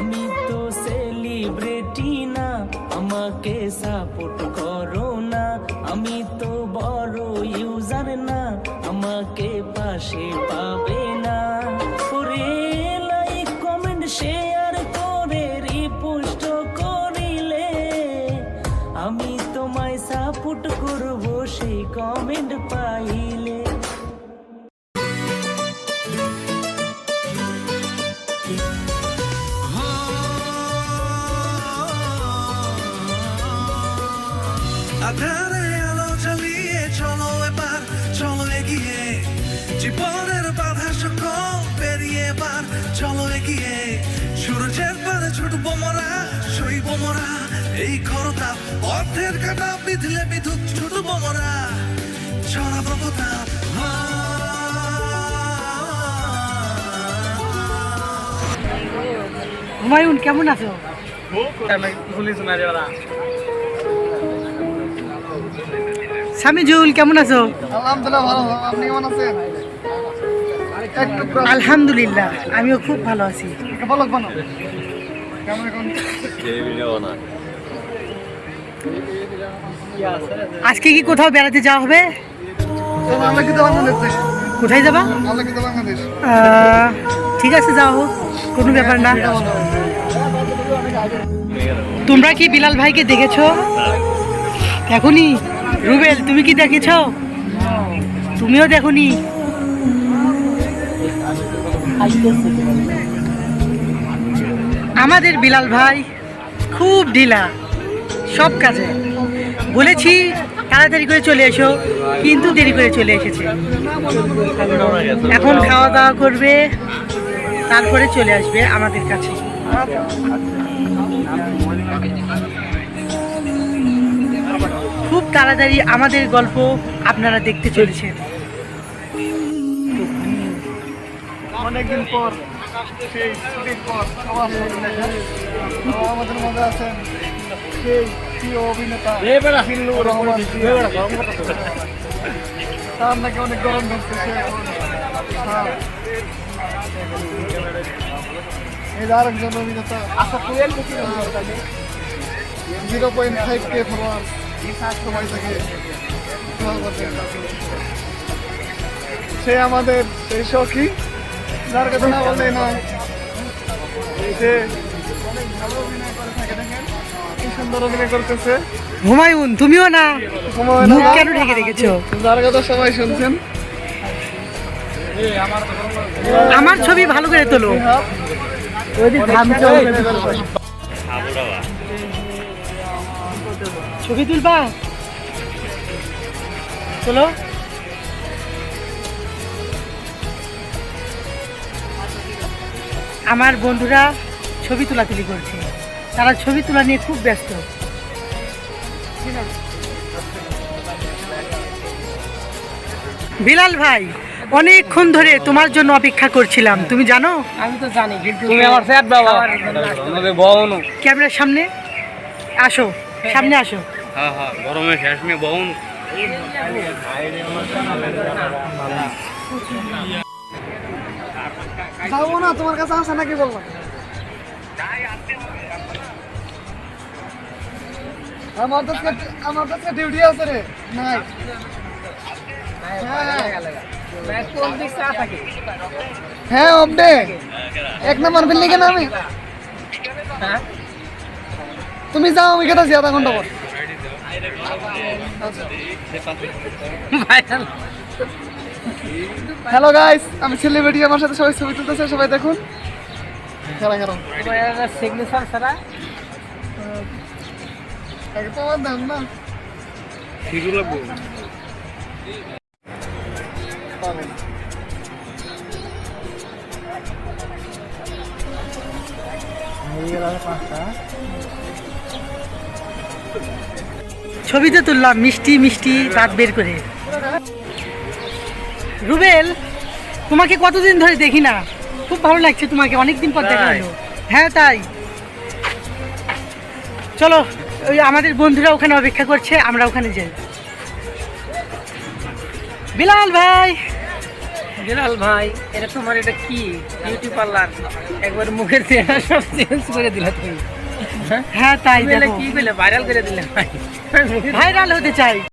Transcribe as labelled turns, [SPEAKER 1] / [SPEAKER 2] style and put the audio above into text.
[SPEAKER 1] আমি তো সেলিব্রিটি না, আমাকে সাপোর্ট করো না। আমি তো বড় ইউজার না, আমাকে পাশে পাবে না। ওরে লাইক কমেন্ট শেয়ার করে রিপোস্ট করিলে। আমি তোমায় সাপোর্ট করব, সেই কমেন্ট পাইলে।
[SPEAKER 2] আধারে আলো জ্বালিয়ে চলো এবার চলো এগিয়ে। জীবনের বাধা সকল পেরিয়ে এবার চলো এগিয়ে। সূর্যের পারে ছুটব মোরা সইব মোরা। এই খরতা পথের কাটা বিধলে বিদ্যুৎ ছুটব মোরা। ছড়াবো প্রতাপ
[SPEAKER 3] হুমায়ুন কেমন আছো? সামিজুল কেমন আছো?
[SPEAKER 4] আলহামদুলিল্লাহ ভালো আপনি কেমন আছেন?
[SPEAKER 3] আলহামদুলিল্লাহ আমিও খুব ভালো আছি।
[SPEAKER 4] কেমন এখন?
[SPEAKER 3] আজকে কি কোথাও বেড়াতে যাওয়া হবে? কোথায় যাবা? ঠিক আছে যাও। কোনো ব্যাপার না। তোমরা কি বিলাল ভাইকে দেখেছ? দেখনি রুবেল, তুমি কি দেখেছ? তুমিও দেখনি? আমাদের বিলাল ভাই খুব ঢিলা, সব কাজে। বলেছি, তাড়াতাড়ি করে চলে এসো, কিন্তু দেরি করে চলে এসেছে। এখন খাওয়া দাওয়া করবে, তারপরে চলে আসবে আমাদের কাছে। তাড়াতাড়ি আমাদের গল্প আপনারা দেখতে চলেছেন
[SPEAKER 4] অনেকদিন পর সেই ছুটির পর সবার সাথে দেখা তো আমাদের মধ্যে আছেন সেই প্রিয় অভিনেতা জিল্লুর রহমান জিয়া। তার নাকি অনেক গরম ধরছে সে হ্যাঁ। এই যে আরেকজন অভিনেতা zero point five K follower সে আমাদের সেই সখী যার কথা না থাকে দেখেন কি সুন্দর অভিনয় করতেছে।
[SPEAKER 3] হুমায়ুন তুমিও না?
[SPEAKER 4] সময়
[SPEAKER 3] মুখ
[SPEAKER 4] না-
[SPEAKER 3] কেন ঢেকে রেখেছো?
[SPEAKER 4] যার কথা সবাই শুনছেন।
[SPEAKER 3] আমার ছবি ভালো করে তোলো। ছবি তুলবা? চলো। আমার বন্ধুরা ছবি তোলাতুলি করছে। তারা ছবি তোলা নিয়ে খুব ব্যস্ত। বিলাল ভাই অনেকক্ষণ ধরে তোমার জন্য অপেক্ষা করছিলাম। তুমি জানো?
[SPEAKER 5] আমি তো জানি তুমি আমার স্যার বাবা
[SPEAKER 3] ক্যামেরার সামনে? আসো। সামনে আসো
[SPEAKER 5] হ্যাঁ হ্যাঁ গরমে শেষ মে বউন
[SPEAKER 4] যাব না তোমার কাছে আসা নাকি বললাম আমার তো আমার তো ডিউটি আছে রে নাই হ্যাঁ অবডে এক নম্বর বিল্ডিং কেন আমি তুমি যাও আমি কেটেছি আধা ঘণ্টা পর। হ্যালো গাইস আমি সেলিব্রিটি আমার সাথে সবাই ছবি তুলতেছে, সবাই দেখুন। খেলা খেলা।
[SPEAKER 5] ছাড়া
[SPEAKER 4] আমার না
[SPEAKER 3] ছবিতে তুললাম মিষ্টি মিষ্টি দাঁত বের করে। রুবেল তোমাকে কতদিন ধরে দেখি না? খুব ভালো লাগছে তোমাকে অনেকদিন পর দেখা হলো। হ্যাঁ তাই। চলো ওই আমাদের বন্ধুরা ওখানে অপেক্ষা করছে আমরা ওখানে যাই। বিলাল ভাই!
[SPEAKER 5] দুলাল ভাই এটা তোমার এটা কি? বিউটি পার্লার একবার মুখের চেহারা সব চেঞ্জ করে দিলা তুমি। হ্যাঁ
[SPEAKER 3] তাই
[SPEAKER 5] কি বলে ভাইরাল করে দিলে ভাই।
[SPEAKER 3] ভাইরাল হতে চাই।